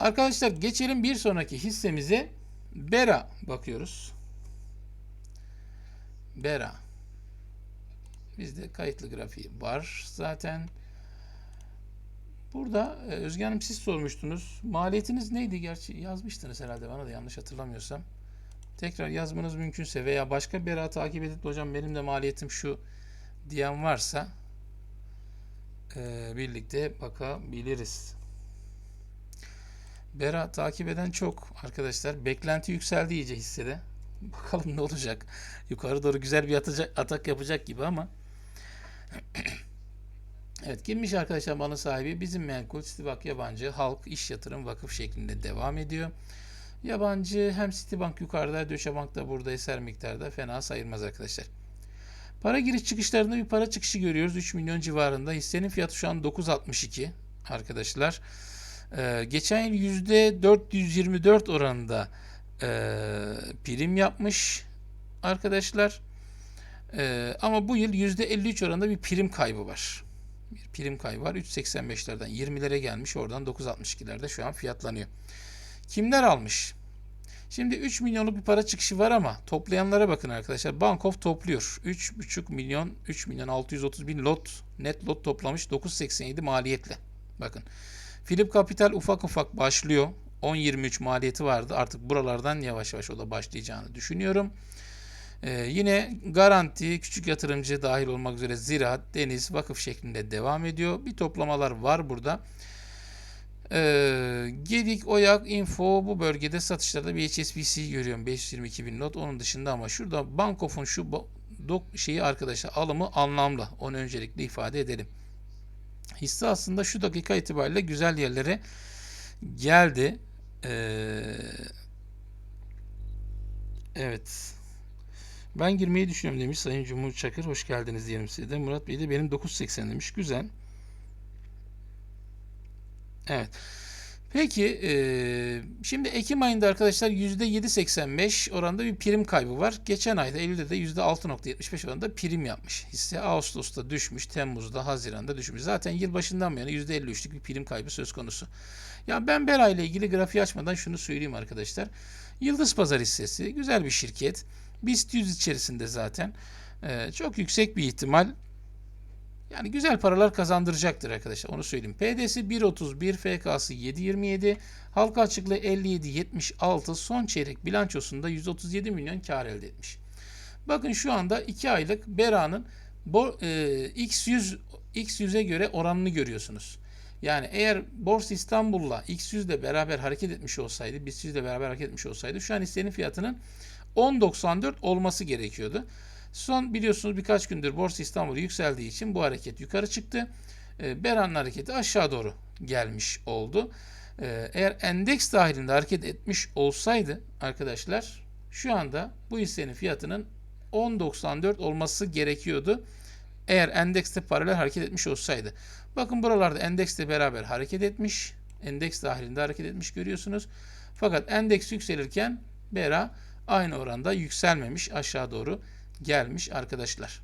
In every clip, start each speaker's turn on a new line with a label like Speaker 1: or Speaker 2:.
Speaker 1: Arkadaşlar geçelim bir sonraki hissemize. Bera bakıyoruz. Bera. Bizde kayıtlı grafiği var zaten. Burada e, Özge Hanım siz sormuştunuz. Maliyetiniz neydi? Gerçi yazmıştınız herhalde bana da yanlış hatırlamıyorsam. Tekrar yazmanız mümkünse veya başka bir ara takip edip hocam benim de maliyetim şu diyen varsa e, birlikte bakabiliriz. Bera takip eden çok arkadaşlar. Beklenti yükseldi iyice hissede. Bakalım ne olacak. Yukarı doğru güzel bir atacak, atak yapacak gibi ama. evet kimmiş arkadaşlar malın sahibi? Bizim menkul Citibank yabancı halk iş yatırım vakıf şeklinde devam ediyor. Yabancı hem Citibank yukarıda, Deutsche Bank da burada eser miktarda fena sayılmaz arkadaşlar. Para giriş çıkışlarında bir para çıkışı görüyoruz. 3 milyon civarında. Hissenin fiyatı şu an 9.62 arkadaşlar. Ee, geçen yıl %424 oranında e, prim yapmış arkadaşlar. Ee, ama bu yıl %53 oranında bir prim kaybı var. Bir prim kaybı var. 3.85'lerden 20'lere gelmiş. Oradan 9.62'lerde şu an fiyatlanıyor. Kimler almış? Şimdi 3 milyonluk bir para çıkışı var ama toplayanlara bakın arkadaşlar. Bankof topluyor. 3,5 milyon 3 milyon 630 bin lot net lot toplamış 9.87 maliyetle. Bakın. Philip Capital ufak ufak başlıyor. 10.23 maliyeti vardı. Artık buralardan yavaş yavaş o da başlayacağını düşünüyorum. Ee, yine garanti, küçük yatırımcı dahil olmak üzere ziraat, deniz, vakıf şeklinde devam ediyor. Bir toplamalar var burada. Ee, Gedik, Oyak, Info bu bölgede satışlarda bir HSBC görüyorum. 522 bin not. Onun dışında ama şurada Bankof'un şu dok şeyi arkadaşlar alımı anlamlı. Onu öncelikle ifade edelim. Hisse aslında şu dakika itibariyle güzel yerlere geldi. Ee, evet. Ben girmeyi düşünüyorum demiş Sayın Cumhur Çakır. Hoş geldiniz diyelim size de. Murat Bey de benim 9.80 demiş. Güzel. Evet. Peki e, şimdi Ekim ayında arkadaşlar %7.85 oranda bir prim kaybı var. Geçen ayda Eylül'de de %6.75 oranda prim yapmış. Hisse Ağustos'ta düşmüş, Temmuz'da, Haziran'da düşmüş. Zaten yılbaşından bu yana %53'lük bir prim kaybı söz konusu. Ya ben Bera ile ilgili grafiği açmadan şunu söyleyeyim arkadaşlar. Yıldız Pazar hissesi güzel bir şirket. BIST 100 içerisinde zaten. E, çok yüksek bir ihtimal yani güzel paralar kazandıracaktır arkadaşlar. Onu söyleyeyim. PD'si 1.31, FK'sı 7.27, halka açıklığı 57.76, son çeyrek bilançosunda 137 milyon kar elde etmiş. Bakın şu anda 2 aylık Bera'nın e, X100 X100'e göre oranını görüyorsunuz. Yani eğer Borsa İstanbul'la X100 ile beraber hareket etmiş olsaydı, BIST 100 ile beraber hareket etmiş olsaydı şu an hissenin fiyatının 10.94 olması gerekiyordu. Son biliyorsunuz birkaç gündür Borsa İstanbul yükseldiği için bu hareket yukarı çıktı. E, Beran'ın hareketi aşağı doğru gelmiş oldu. E, eğer endeks dahilinde hareket etmiş olsaydı arkadaşlar şu anda bu hissenin fiyatının 10.94 olması gerekiyordu. Eğer endekste paralel hareket etmiş olsaydı. Bakın buralarda endekste beraber hareket etmiş. Endeks dahilinde hareket etmiş görüyorsunuz. Fakat endeks yükselirken Bera aynı oranda yükselmemiş aşağı doğru gelmiş arkadaşlar.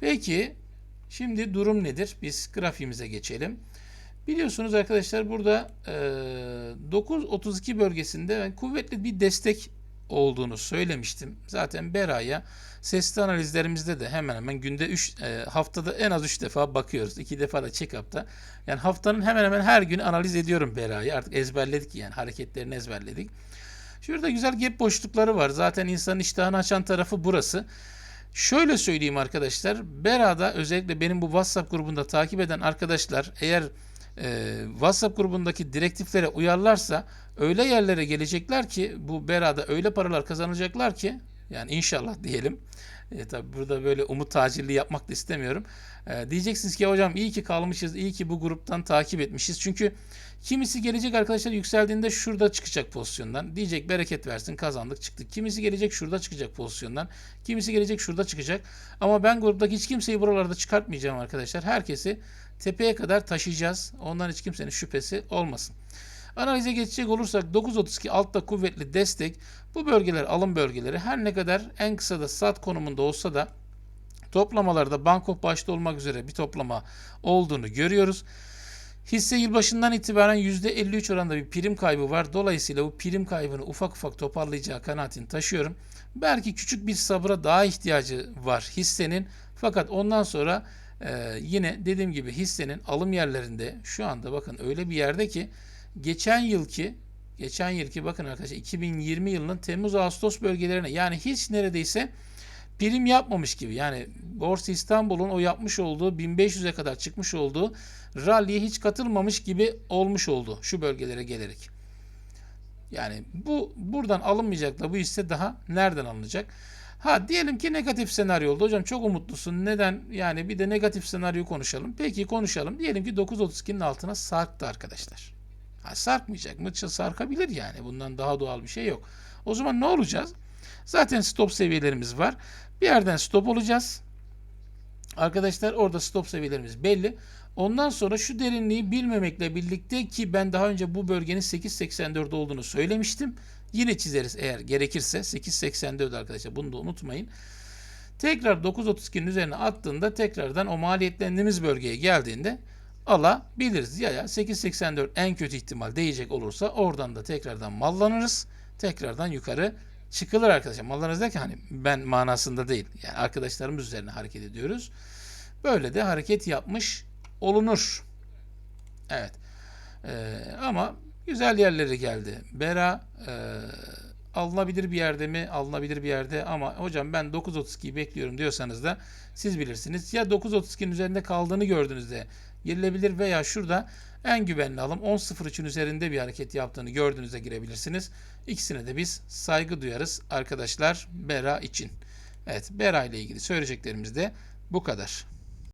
Speaker 1: Peki şimdi durum nedir? Biz grafiğimize geçelim. Biliyorsunuz arkadaşlar burada e, 9.32 bölgesinde kuvvetli bir destek olduğunu söylemiştim. Zaten Bera'ya sesli analizlerimizde de hemen hemen günde 3 e, haftada en az 3 defa bakıyoruz. 2 defa da check-up'ta. Yani haftanın hemen hemen her gün analiz ediyorum Bera'yı. Artık ezberledik yani hareketlerini ezberledik. Şurada güzel gap boşlukları var. Zaten insanın iştahını açan tarafı burası. Şöyle söyleyeyim arkadaşlar. Bera'da özellikle benim bu WhatsApp grubunda takip eden arkadaşlar eğer e, WhatsApp grubundaki direktiflere uyarlarsa öyle yerlere gelecekler ki bu Bera'da öyle paralar kazanacaklar ki yani inşallah diyelim. E, tabii burada böyle umut tacirliği yapmak da istemiyorum. E, diyeceksiniz ki hocam iyi ki kalmışız, iyi ki bu gruptan takip etmişiz. Çünkü kimisi gelecek arkadaşlar yükseldiğinde şurada çıkacak pozisyondan. Diyecek bereket versin kazandık çıktık. Kimisi gelecek şurada çıkacak pozisyondan. Kimisi gelecek şurada çıkacak. Ama ben gruptaki hiç kimseyi buralarda çıkartmayacağım arkadaşlar. Herkesi tepeye kadar taşıyacağız. Ondan hiç kimsenin şüphesi olmasın. Analize geçecek olursak 9.32 altta kuvvetli destek. Bu bölgeler alım bölgeleri her ne kadar en kısa da sat konumunda olsa da toplamalarda Bankof başta olmak üzere bir toplama olduğunu görüyoruz. Hisse yılbaşından itibaren %53 oranında bir prim kaybı var. Dolayısıyla bu prim kaybını ufak ufak toparlayacağı kanaatini taşıyorum. Belki küçük bir sabıra daha ihtiyacı var hissenin. Fakat ondan sonra e, yine dediğim gibi hissenin alım yerlerinde şu anda bakın öyle bir yerde ki geçen yılki geçen yılki bakın arkadaşlar 2020 yılının Temmuz Ağustos bölgelerine yani hiç neredeyse prim yapmamış gibi. Yani Borsa İstanbul'un o yapmış olduğu 1500'e kadar çıkmış olduğu rally'ye hiç katılmamış gibi olmuş oldu şu bölgelere gelerek. Yani bu buradan alınmayacak da bu hisse daha nereden alınacak? Ha diyelim ki negatif senaryo oldu. Hocam çok umutlusun. Neden? Yani bir de negatif senaryo konuşalım. Peki konuşalım. Diyelim ki 9.32'nin altına sarktı arkadaşlar. Ha, sarkmayacak mı? Sarkabilir yani. Bundan daha doğal bir şey yok. O zaman ne olacağız? Zaten stop seviyelerimiz var. Bir yerden stop olacağız. Arkadaşlar orada stop seviyelerimiz belli. Ondan sonra şu derinliği bilmemekle birlikte ki ben daha önce bu bölgenin 8.84 olduğunu söylemiştim. Yine çizeriz eğer gerekirse 8.84 arkadaşlar bunu da unutmayın. Tekrar 9.32'nin üzerine attığında tekrardan o maliyetlendiğimiz bölgeye geldiğinde alabiliriz. Ya ya 8.84 en kötü ihtimal değecek olursa oradan da tekrardan mallanırız. Tekrardan yukarı çıkılır arkadaşlar. Mallanırız derken hani ben manasında değil. Yani arkadaşlarımız üzerine hareket ediyoruz. Böyle de hareket yapmış olunur. Evet. Ee, ama güzel yerlere geldi. Bera e, alınabilir bir yerde mi? Alınabilir bir yerde ama hocam ben 9.32'yi bekliyorum diyorsanız da siz bilirsiniz. Ya 9.32'nin üzerinde kaldığını gördüğünüzde girilebilir veya şurada en güvenli alım 10.03'ün üzerinde bir hareket yaptığını gördüğünüzde girebilirsiniz. İkisine de biz saygı duyarız arkadaşlar Bera için. Evet Bera ile ilgili söyleyeceklerimiz de bu kadar.